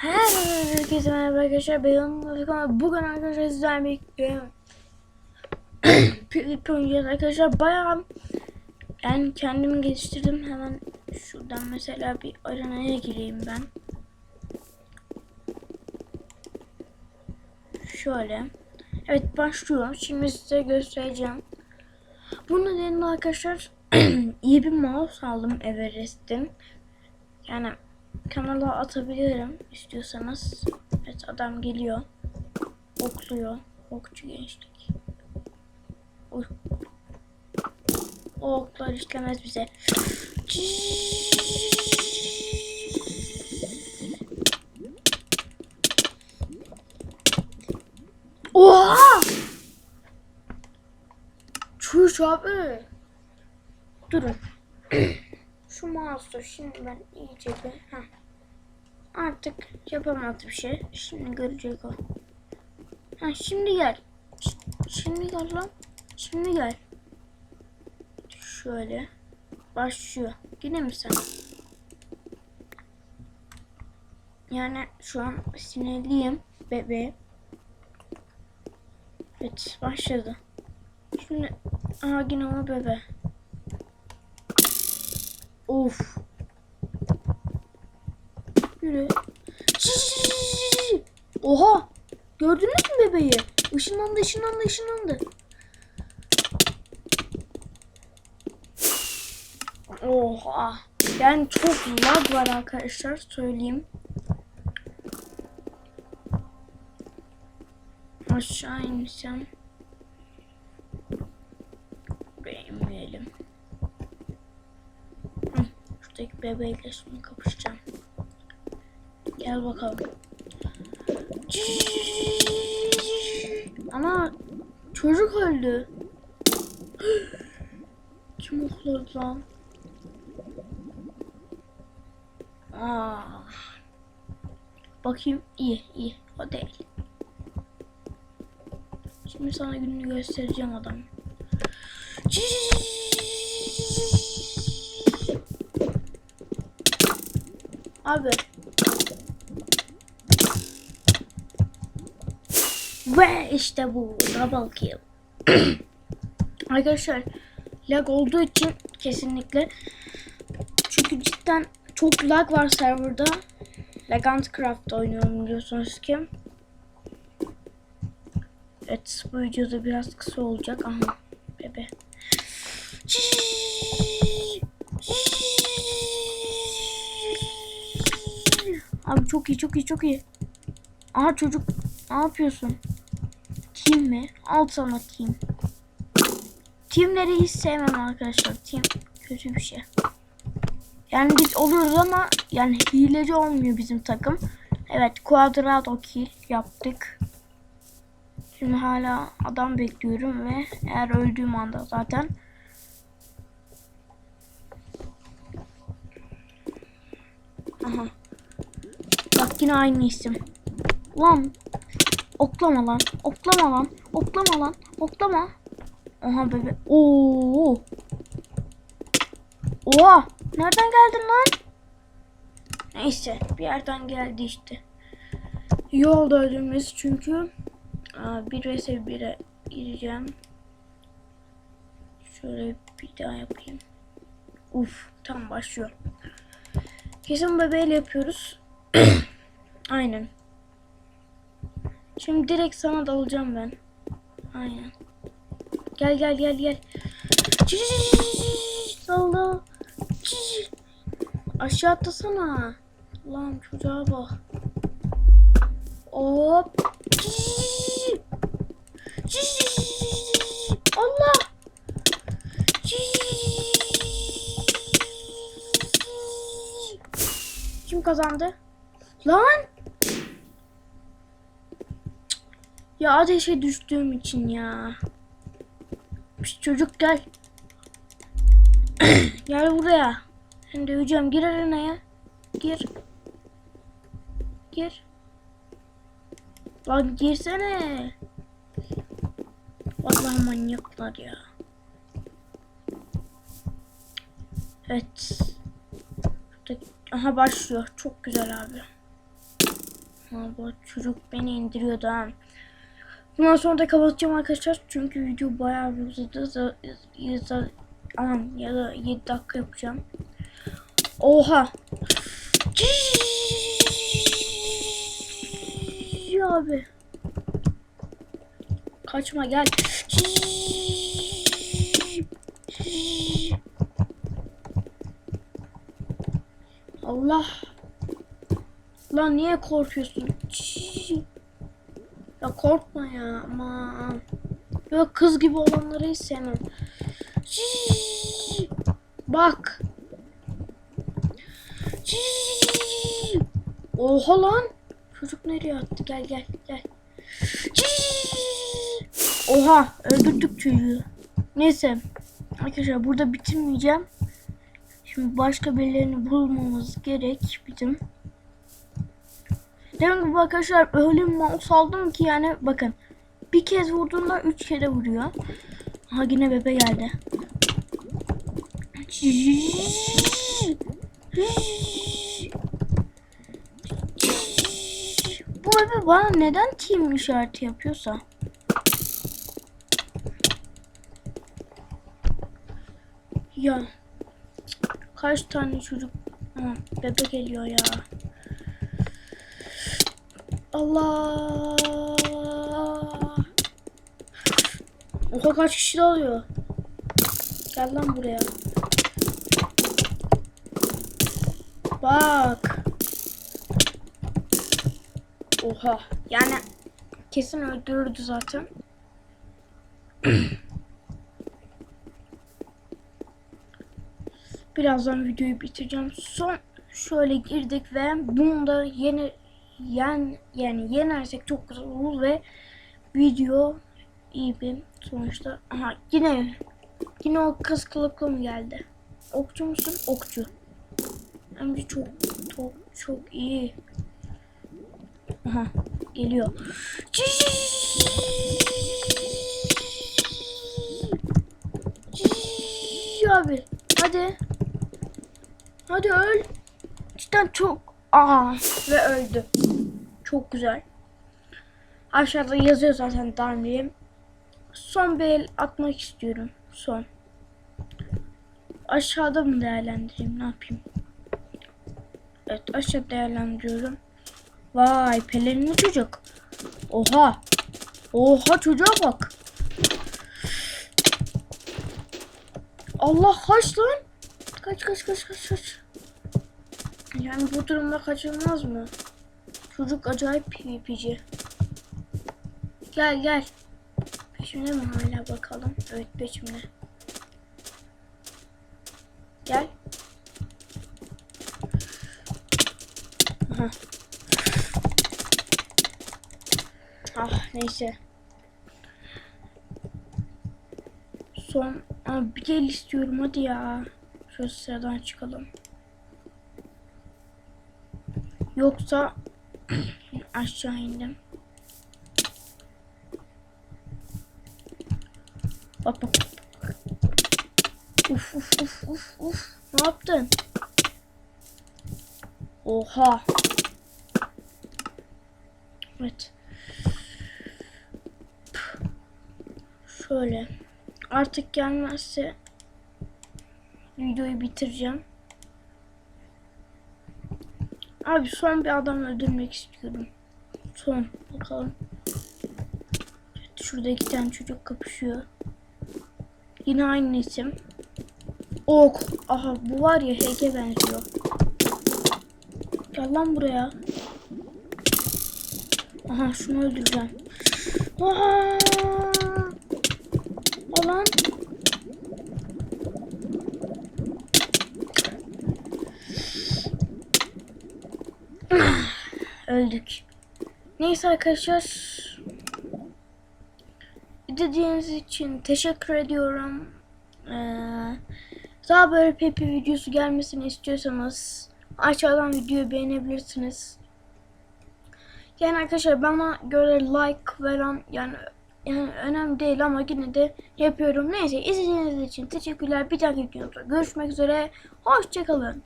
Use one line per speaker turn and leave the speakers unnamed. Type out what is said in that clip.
Herkese merhaba arkadaşlar. Ben Yılmaz Bugün arkadaşlar sizlerle birlikte PvP oynayacağız arkadaşlar. Bayağı yani kendimi geliştirdim. Hemen şuradan mesela bir arenaya gireyim ben. Şöyle. Evet başlıyorum. Şimdi size göstereceğim. Bunun nedeni arkadaşlar iyi bir mouse aldım Everest'in. Yani kanala atabilirim istiyorsanız. Evet adam geliyor. Okluyor. Okçu gençlik. Oy. O oklar işlemez bize. Oha! Çüş abi. Durun. Şu mouse'u şimdi ben iyice bir... Heh. Artık yapamadı bir şey. Şimdi görecek o. Ha şimdi gel. Şimdi gel lan. Şimdi gel. Şöyle. Başlıyor. Yine mi sen? Yani şu an sinirliyim bebeğim. Evet başladı. Şimdi aa yine o bebe. Of. Yürü. Oha! Gördünüz mü bebeği? Işınlandı, ışınlandı, ışınlandı. Oha! Yani çok lag var arkadaşlar söyleyeyim. Aşağı insem. Şuradaki bebeğiyle şimdi kapışacağım. Gel bakalım. Ama çocuk öldü. Kim okladı lan? Aa. Bakayım iyi iyi o değil. Şimdi sana gününü göstereceğim adam. Abi. Ve işte bu double kill. Arkadaşlar lag olduğu için kesinlikle çünkü cidden çok lag var serverda. Legant Craft oynuyorum biliyorsunuz ki. Evet bu videoda biraz kısa olacak. Aha Abi çok iyi çok iyi çok iyi. Aha çocuk ne yapıyorsun? Team mi? Al sana team. Teamleri hiç sevmem arkadaşlar. Team kötü bir şey. Yani biz oluyoruz ama yani hileci olmuyor bizim takım. Evet quadrado kill yaptık. Şimdi hala adam bekliyorum ve eğer öldüğüm anda zaten Aha. Bak yine aynı isim. Lan. Oklama lan. Oklama lan. Oklama lan. Oklama. Aha bebe. Oo. Oha. Nereden geldin lan? Neyse. Bir yerden geldi işte. İyi oldu öldürmesi çünkü Aa, 1 vs 1'e gireceğim. Şöyle bir daha yapayım. Uf. Tam başlıyor. Kesin bebeğiyle yapıyoruz. Aynen. Şimdi direkt sana dalacağım ben. Aynen. Gel gel gel gel. Salla. Aşağı atlasana. Lan çocuğa bak. Hop. Allah. Kim kazandı? Lan! Ya ateşe düştüğüm için ya. Şş, çocuk gel. gel buraya. Sen döveceğim. Gir arenaya. Gir. Gir. Lan girsene. Vallahi manyaklar ya. Evet. Aha başlıyor. Çok güzel abi. Ha, bu çocuk beni indiriyordu ha. Bundan sonra da kapatacağım arkadaşlar. Çünkü video bayağı bir uzadı. Ya da, aman, ya da 7 dakika yapacağım. Oha. Abi. Kaçma gel. Allah. Lan niye korkuyorsun? Ya korkma ya aman. Böyle kız gibi olanları hiç sevmem. Bak. Oha lan. Çocuk nereye attı? Gel gel gel. Oha öldürdük çocuğu. Neyse. Arkadaşlar burada bitirmeyeceğim. Şimdi başka birilerini bulmamız gerek bizim. Dediğim gibi arkadaşlar öyle mouse aldım ki yani bakın. Bir kez vurduğunda üç kere vuruyor. Aha yine bebe geldi. Bu bebe bana neden team işareti yapıyorsa? Ya kaç tane çocuk ha, bebe geliyor ya. Allah. Oha kaç kişi de alıyor. Gel lan buraya. Bak. Oha. Yani kesin öldürürdü zaten. Birazdan videoyu bitireceğim. Son şöyle girdik ve bunu da yeni yen yani yenersek çok güzel olur ve video iyi bir sonuçta. Aha yine yine o kız kılıklı mı geldi? Okçu musun? Okçu. Hem de çok çok çok iyi. Aha geliyor. Abi hadi. Hadi öl. Cidden çok. Aa ve öldü. Çok güzel. Aşağıda yazıyor zaten Darmley'im. Son bir el atmak istiyorum. Son. Aşağıda mı değerlendireyim? Ne yapayım? Evet aşağı değerlendiriyorum. Vay pelerinli çocuk. Oha. Oha çocuğa bak. Allah kaç lan. Kaç kaç kaç kaç kaç. Yani bu durumda kaçılmaz mı? Çocuk acayip PvP'ci. Gel gel. Peşimde mi hala bakalım? Evet peşimde. Gel. Aha. Ah neyse. Son Aa, bir el istiyorum hadi ya. Şu sıradan çıkalım. Yoksa aşağı indim. Bak bak. Uf uf uf uf uf. Ne yaptın? Oha. Evet. Şöyle. Artık gelmezse videoyu bitireceğim. Abi son bir adam öldürmek istiyorum. Son. Bakalım. Evet, şurada iki tane çocuk kapışıyor. Yine aynı isim. Ok. Aha bu var ya Hege benziyor. Gel lan buraya. Aha şunu öldüreceğim. Aha. Alan. Öldük. Neyse arkadaşlar. İzlediğiniz için teşekkür ediyorum. Ee, daha böyle Pepe videosu gelmesini istiyorsanız aşağıdan videoyu beğenebilirsiniz. Yani arkadaşlar bana göre like veren yani yani önemli değil ama yine de yapıyorum. Neyse izlediğiniz için teşekkürler. Bir dahaki videoda görüşmek üzere. Hoşçakalın.